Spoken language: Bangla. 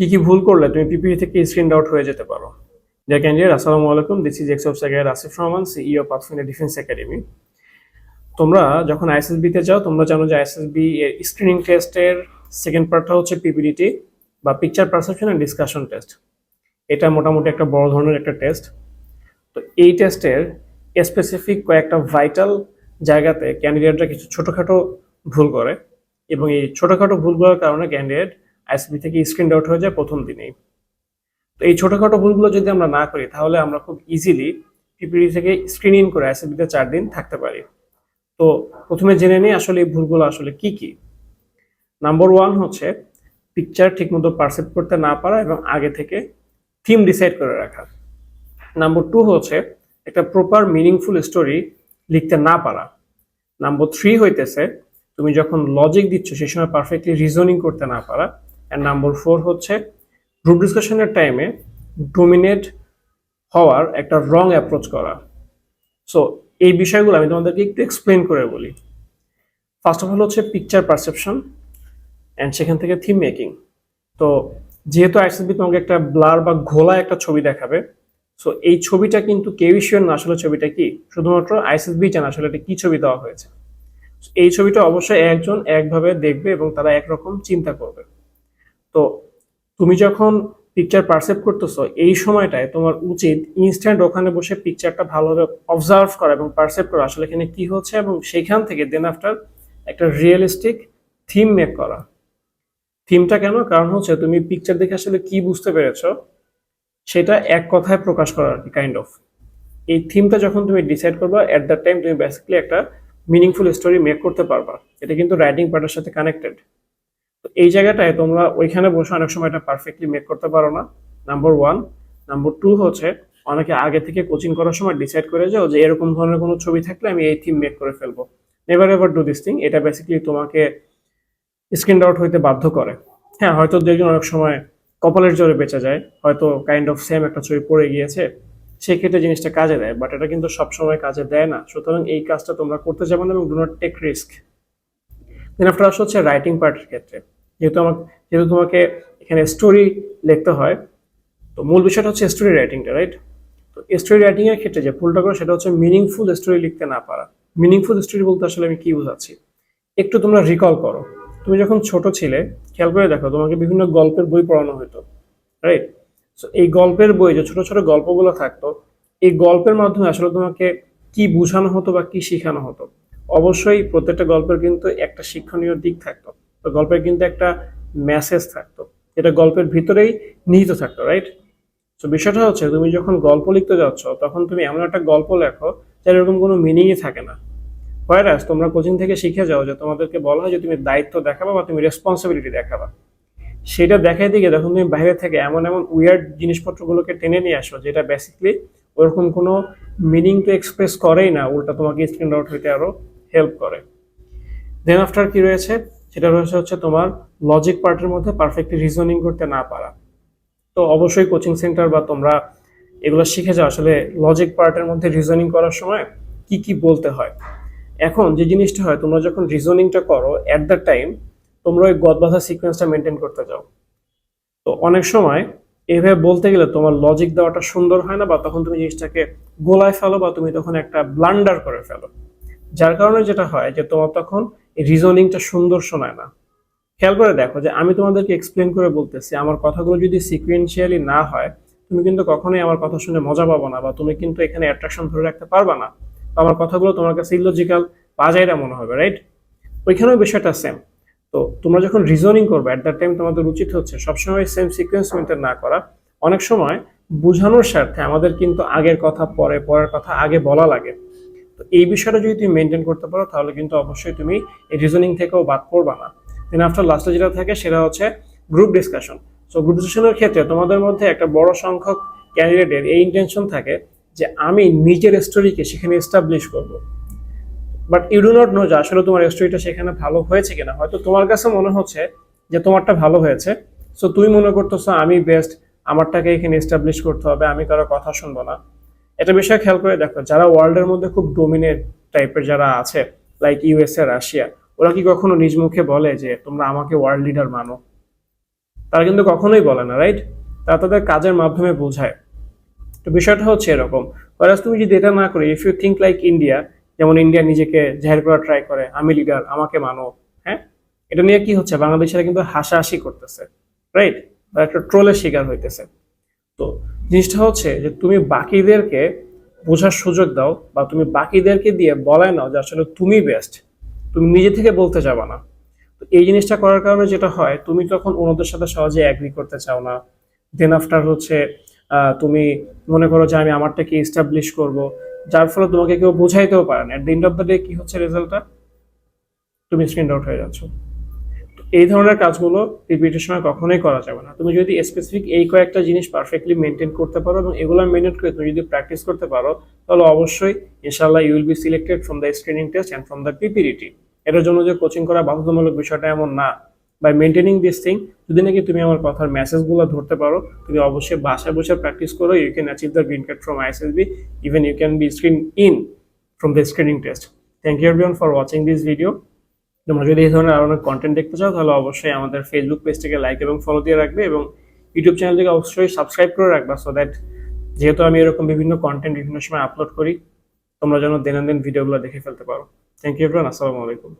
কি কি ভুল করলে তুমি পিপিটি থেকে স্ক্রিন আউট হয়ে যেতে পারো। ডিয়ার ক্যান্ডিডেট আসসালামু আলাইকুম this is ex of Sagar Asif Rahman CEO Pathfinder Defence Academy তোমরা যখন আইএসএসবি তে যাও, তোমরা জানো যে আইএসএসবি এর স্ক্রিনিং টেস্টের সেকেন্ড পার্টটা হচ্ছে পিপিডিটি বা picture perception and discussion test এটা মোটামুটি একটা বড় ধরনের একটা টেস্ট তো এই টেস্টের স্পেসিফিক কয়েকটা ভাইটাল জায়গাতে ক্যান্ডিডেটরা কিছু ছোটোখাটো ভুল করে এবং এই ছোটোখাটো ভুলগুলোর কারণে ক্যান্ডিডেট আইএসবি থেকে স্ক্রিন আউট হয়ে যায় প্রথম দিনেই। তো এই ছোটোখাটো ভুলগুলো যদি আমরা না করি, তাহলে আমরা খুব ইজিলি পিপিডি থেকে স্ক্রিন ইন করে আইএসবিতে চার দিন থাকতে পারি। তো প্রথমে জেনে নিই আসলে এই ভুলগুলো আসলে কি কি। নাম্বার ওয়ান হচ্ছে পিকচার ঠিকমতো পারসেপ্ট করতে না পারা এবং আগে থেকে থিম ডিসাইড করে রাখা। নাম্বার টু হচ্ছে একটা প্রপার মিনিংফুল স্টোরি লিখতে না পারা। নাম্বার থ্রি হইতেছে, তুমি যখন লজিক দিচ্ছ সেই সময় পারফেক্টলি রিজনিং করতে না পারা। অ্যান্ড নাম্বার ফোর হচ্ছে গ্রুপ ডিসকাশনের টাইমে ডোমিনেট হওয়ার একটা রং অ্যাপ্রোচ করা। সো এই বিষয়গুলো আমি তোমাদেরকে একটু এক্সপ্লেন করে বলি। ফার্স্ট অফ অল হচ্ছে পিকচার পারসেপশন অ্যান্ড সেখান থেকে থিম মেকিং তো, যেহেতু আইসিবি তোমাকে একটা ব্লার বা ঘোলা একটা ছবি দেখাবে সো এই ছবিটা কিন্তু কেউই শিওর না আসলে ছবিটা কি। শুধুমাত্র আইসিসবি জানা আসলে এটা কি ছবি দেওয়া হয়েছে। এই ছবিটা অবশ্যই একজন একভাবে দেখবে এবং তারা একরকম চিন্তা করবে। তো তুমি যখন পিকচার পারসেপ্ট করতেছো, এই সময়টায় তোমার উচিত ইনস্ট্যান্ট ওখানে বসে পিকচারটা ভালোভাবে অবজার্ভ করা এবং পারসেপ্ট করা, আসলে এখানে কি হচ্ছে এবং সেইখান থেকে দেন আফটার একটা রিয়েলিস্টিক থিম মেক করা। থিমটা কেন? কারণ হচ্ছে তুমি পিকচার দেখে আসলে কি বুঝতে পেরেছ, সেটা এক কথায় প্রকাশ করা আর কি কাইন্ড অফ এই থিমটা যখন তুমি ডিসাইড করবা এট দ্য টাইম তুমি বেসিক্যালি একটা মিনিংফুল স্টোরি মেক করতে পারবা। এটা কিন্তু রাইটিং পার্টের সাথে কানেক্টেড এই জায়গাটায় তোমরা ওইখানে বসে অনেক সময় এটা পারফেক্টলি মেক করতে পারো না। নাম্বার ওয়ান নাম্বার টু হচ্ছে, অনেকে আগে থেকে কোচিং করার সময় ডিসাইড করে যাও যে এরকম ধরনের কোনো ছবি থাকলে আমি এই থিম মেক করে ফেলব। Never ever do this thing এটা বেসিক্যালি তোমাকে স্ক্রিন আউট হইতে বাধ্য করে। হ্যাঁ হয়তো দু একজন অনেক সময় কপালের জোরে বেঁচে যায়, হয়তো কাইন্ড অফ সেম একটা ছবি পড়ে গিয়েছে, সেই ক্ষেত্রে জিনিসটা কাজে দেয় বাট এটা কিন্তু সবসময় কাজে দেয় না। সুতরাং এই কাজটা তোমরা করতে যাবে না এবং do not take risk then after আসা হচ্ছে রাইটিং পার্টের ক্ষেত্রে। যেহেতু আমাকে, যেহেতু তোমাকে এখানে স্টোরি লিখতে হয়, তো মূল বিষয়টা হচ্ছে স্টোরি রাইটিংটা রাইট তো স্টোরি রাইটিংয়ের ক্ষেত্রে যে ভুলটা করো সেটা হচ্ছে মিনিংফুল স্টোরি লিখতে না পারা। মিনিংফুল স্টোরি বলতে আসলে আমি কি বোঝাচ্ছি? একটু তোমরা রিকল করো। তুমি যখন ছোট ছিলে, খেয়াল করে দেখো তোমাকে বিভিন্ন গল্পের বই পড়ানো হতো রাইট সো এই গল্পের বই, যে ছোট ছোট গল্পগুলো থাকতো, এই গল্পের মাধ্যমে আসলে তোমাকে কি বোঝানো হতো বা কি শেখানো হতো? অবশ্যই প্রত্যেকটা গল্পের কিন্তু একটা শিক্ষণীয় দিক থাকতো। তো গল্পের কিন্তু একটা মেসেজ থাকতো। এটা গল্পের ভিতরেই নিহিত থাকতো রাইট তো বিষয়টা হচ্ছে তুমি যখন গল্প লিখতে যাচ্ছ, তখন তুমি এমন একটা গল্প লেখো যার এরকম কোনো মিনিংই থাকে না। হোয়ারাস তোমরা কোচিং থেকে শিখে যাও যে তোমাদেরকে বলা হয় যে তুমি দায়িত্ব দেখাবা বা তুমি রেসপন্সিবিলিটি দেখাবা। সেটা দেখাই দিকে যখন তুমি বাইরে থেকে এমন এমন উইয়ার্ড জিনিসপত্রগুলোকে টেনে নিয়ে আসো যেটা বেসিকলি ওরকম কোনো মিনিং তো এক্সপ্রেস করেই না, উল্টা তোমাকে স্ক্রিন আউট হইতে আরও হেল্প করে। দেন আফটার কি রয়েছে? সেটা রয়েছে হচ্ছে তোমার লজিক পার্টের মধ্যে পারফেক্টলি রিজনিং করতে না পারা। তো অবশ্যই কোচিং সেন্টার বা তোমরা এগুলো শিখে যাও আসলে লজিক পার্টের মধ্যে রিজনিং করার সময় কি কি বলতে হয়। এখন যে জিনিসটা হয়, তোমরা যখন রিজনিংটা করো অ্যাট দ্য টাইম তোমরা ওই গদবাধা সিকোয়েন্সটা মেনটেন করতে যাও। তো অনেক সময় এভাবে বলতে গেলে তোমার লজিক দেওয়াটা সুন্দর হয় না বা তখন তুমি জিনিসটাকে গোলায় ফেলো বা তুমি তখন একটা ব্লান্ডার করে ফেলো। যার কারণে যেটা হয় যে তোমার তখন রিজনিংটা সুন্দর শোনায় না। খেয়াল করে দেখো যে আমি তোমাদেরকে এক্সপ্লেন করে বলতেছি, আমার কথাগুলো যদি সিকুয়েন্সিয়ালি না হয়, তুমি কিন্তু কখনোই আমার কথা শুনে মজা পাবো না বা তুমি কিন্তু এখানে অ্যাট্রাকশন ধরে রাখতে পারবা না। আমার কথাগুলো তোমার কাছে ইলজিক্যাল বাজাইরা মনে হবে রাইট ওইখানেও বিষয়টা সেম তো তোমরা যখন রিজনিং করবে অ্যাট দ্যাট টাইম তোমাদের উচিত হচ্ছে সবসময় সেম সিকোয়েন্স মেনটেন না করা। অনেক সময় বোঝানোর স্বার্থে আমাদের কিন্তু আগের কথা পরে, পরের কথা আগে বলা লাগে। এই বিষয়টা যদি তুমি মেনটেন করতে পারো, তাহলে কিন্তু অবশ্যই তুমি রিজনিং থেকেও বাদ পড়বা না। দেন আফটার লাস্টে যেটা থাকে, সেটা হচ্ছে গ্রুপ ডিসকাশন সো গ্রুপ ডিসকাশনের ক্ষেত্রে তোমাদের মধ্যে একটা বড় সংখ্যক ক্যান্ডিডেটের এই ইন্টেনশন থাকে যে আমি নিজের স্টোরিকে সেখানে এস্টাবলিশ করব। But you do not know যে আসলে তোমার স্টোরিটা সেখানে ভালো হয়েছে কিনা। হয়তো তোমার কাছে মনে হচ্ছে যে তোমারটা ভালো হয়েছে। সো তুমি মনে করতেছো, আমি বেস্ট আমারটাকে এখানে এস্টাবলিশ করতে হবে, আমি কারও কথা শুনব না। এটা বিষয় খেয়াল করে দেখো, যারা ওয়ার্ল্ডের মধ্যে খুব ডোমিনেট টাইপের যারা আছে লাইক ইউএসএ রাশিয়া ওরা কি কখনো নিজ মুখে বলে যে তোমরা আমাকে ওয়ার্ল্ড লিডার মানো? তারা কিন্তু কখনোই বলে না রাইট তারা তাদের কাজের মাধ্যমে বোঝায়। তো বিষয়টা হচ্ছে এরকম। Whereas তুমি যদি এটা না করে if you think like India যেমন ইন্ডিয়া নিজেকে জাহির করার ট্রাই করে, আমি লিডার আমাকে মানো। হ্যাঁ? এটা নিয়ে কি হচ্ছে? বাংলাদেশের কিন্তু হাসাহাসি করতেছে রাইট একটা ট্রোলের শিকার হইতেছে। তো জিনিসটা হচ্ছে যে তুমি বাকিদেরকে বোঝার সুযোগ দাও বা তুমি বাকিদেরকে দিয়ে বলায় নাও যে আসলে তুমি বেস্ট তুমি নিজে থেকে বলতে যাবা না। তো এই জিনিসটা করার কারণে যেটা হয়, তুমি তখন অন্যদের সাথে সহজে অ্যাগ্রি করতে চাও না। দেন আফটার হচ্ছে তুমি মনে করো যে আমি আমারটাকে এস্টাবলিশ করব, যার ফলে তোমাকে কেউ বোঝাইতেও পারে না। At the end of the day কি হচ্ছে রেজাল্টটা তুমি স্ক্রিন আউট হয়ে যাচ্ছ। এই ধরনের কাজগুলো রিপিটের সময় কখনোই করা যাবে না। তুমি যদি স্পেসিফিক এই কয়েকটা জিনিস পারফেক্টলি মেনটেন করতে পারো এবং এগুলো মেনটেন করে তুমি যদি প্র্যাকটিস করতে পারো, তাহলে অবশ্যই ইনশাল্লাহ you will be selected from the screening test and from the PPDT এটার জন্য যে কোচিং করা বাধ্যতামূলক বিষয়টা এমন না। বাই মেনটেনিং দিস থিং যদি নাকি তুমি আমার কথার মেসেজগুলো ধরতে পারো, তুমি অবশ্যই বাসায় বসে প্র্যাকটিস করো। You can achieve the green card from ISSB even you can be screen in from the screening test thank you for watching this video তোমরা যদি এই ধরনের আরও অনেক কন্টেন্ট দেখতে চাও, তাহলে অবশ্যই আমাদের ফেসবুক পেজটিকে লাইক এবং ফলো দিয়ে রাখবে এবং ইউটিউব চ্যানেলটিকে অবশ্যই সাবস্ক্রাইব করে রাখবা সো দ্যাট যেহেতু আমি এরকম বিভিন্ন কন্টেন্ট বিভিন্ন সময় আপলোড করি, তোমরা যেন দৈনন্দিন ভিডিওগুলো দেখে ফেলতে পারো। থ্যাংক ইউ এভরিওয়ান আসসালামু আলাইকুম।